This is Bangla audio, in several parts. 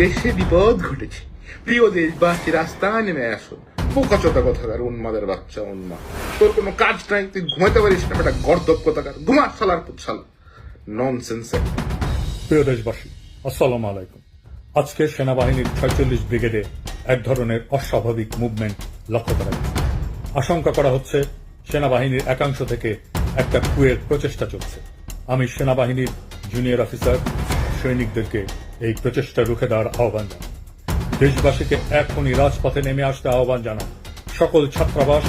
দেশে বিপদ ঘটেছে। প্রিয় দেশবাসী, রাস্তায় নেমে আসুন বোকাচোদা কথাকার উন্মাদের বাচ্চা উন্মা তোর কোনো কাজ নাই, তুই ঘুমাইতে পারিস না, বেটা গর্দব কথাকার। ঘুমা সালার পুচ্ছাল ননসেন্স একটা প্রিয় দেশবাসী, আসসালামু আলাইকুম। আজকে সেনাবাহিনীর ছয়চল্লিশ ব্রিগেডে এক ধরনের অস্বাভাবিক মুভমেন্ট লক্ষ্য করা গেছে আশঙ্কা করা হচ্ছে সেনাবাহিনীর একাংশ থেকে একটা কুয়ের প্রচেষ্টা চলছে। আমি সেনাবাহিনীর জুনিয়র অফিসার সৈনিকদেরকে এই প্রচেষ্টা রুখে দেওয়ার আহ্বান জানাই। দেশবাসীকে এখনই রাজপথে নেমে আসতে আহ্বান জানান সকল ছাত্রাবাস,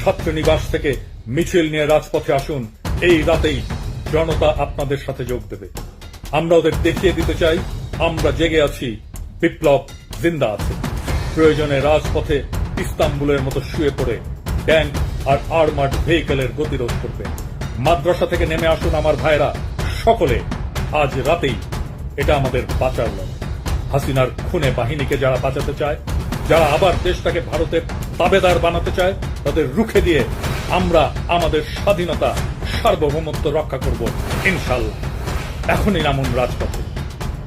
ছাত্রনিবাস থেকে মিছিল নিয়ে রাজপথে আসুন। এই রাতেই জনতা আপনাদের সাথে যোগ দেবে। আমরা ওদের দেখিয়ে দিতে চাই, আমরা জেগে আছি, বিপ্লব জিন্দা আছে। প্রয়োজনে রাজপথে ইস্তাম্বুলের মতো শুয়ে পড়ে ট্যাঙ্ক আর আর্মার্ড ভেহিকেলের গতিরোধ করবে। মাদ্রাসা থেকে নেমে আসুন আমার ভাইরা সকলে আজ রাতেই এটা আমাদের বাঁচার লড়াই। হাসিনার খুনে বাহিনীকে যারা বাঁচাতে চায়, যারা আবার দেশটাকে ভারতের তাবেদার বানাতে চায়, তাদের রুখে দিয়ে আমরা আমাদের স্বাধীনতা, সার্বভৌমত্ব রক্ষা করব, ইনশাল্লাহ। এখনই নামুন রাজপথে।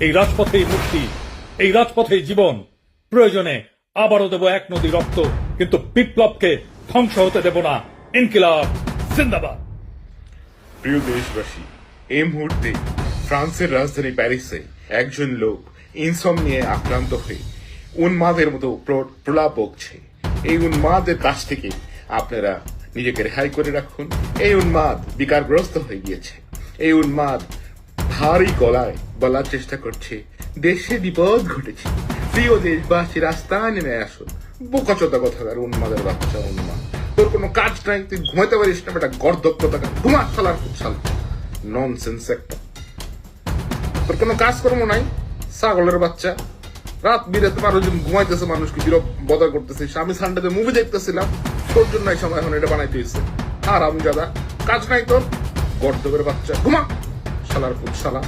এই রাজপথেই মুক্তি, এই রাজপথেই জীবন। প্রয়োজনে আবারও দেব এক নদী রক্ত, কিন্তু বিপ্লবকে ধ্বংস হতে দেব না। ইনকিলাব, জিন্দাবাদ। প্রিয় দেশবাসী, এই মুহূর্তে ফ্রান্সের রাজধানী প্যারিসে একজন লোক ইনসম নিয়ে আক্রান্ত হয়ে উন্মাদের মতো প্র- প্রলাপ বকছে। এই উন্মাদের কাছ থেকে আপনারা নিজেকে রেহাই করে রাখুন। এই উন্মাদ বিকারগ্রস্ত হয়ে গিয়েছে। এই উন্মাদ ভারী গলায় বলার চেষ্টা করছে, দেশে বিপদ ঘটেছে। প্রিয় দেশবাসী, রাস্তায় নেমে আসুন। বোকাচোদা কথাকার উন্মাদের বাচ্চা, উন্মাদ। তোর কোনো কাজ নাই, তুই ঘুমাইতে পারিস না, বেটা। গর্দব কথাকার ঘুমা সালার ফুটসাল। ননসেন্স একটা তোর কোনো কাজকর্ম নাই? ছাগলের বাচ্চা। রাত বিরে বিরাতে মানুষজন ঘুমাইতেছে মানুষকে বিরব বদা করতেছে। আমি সানডেতে মুভি দেখতেছিলাম তোর জন্য এই সময় এখন এটা বানাইতে হয়েছে। আর আমি দাদা কাজ নাই তোর? গর্দবের বাচ্চা। ঘুমা! শালার পুত শালা।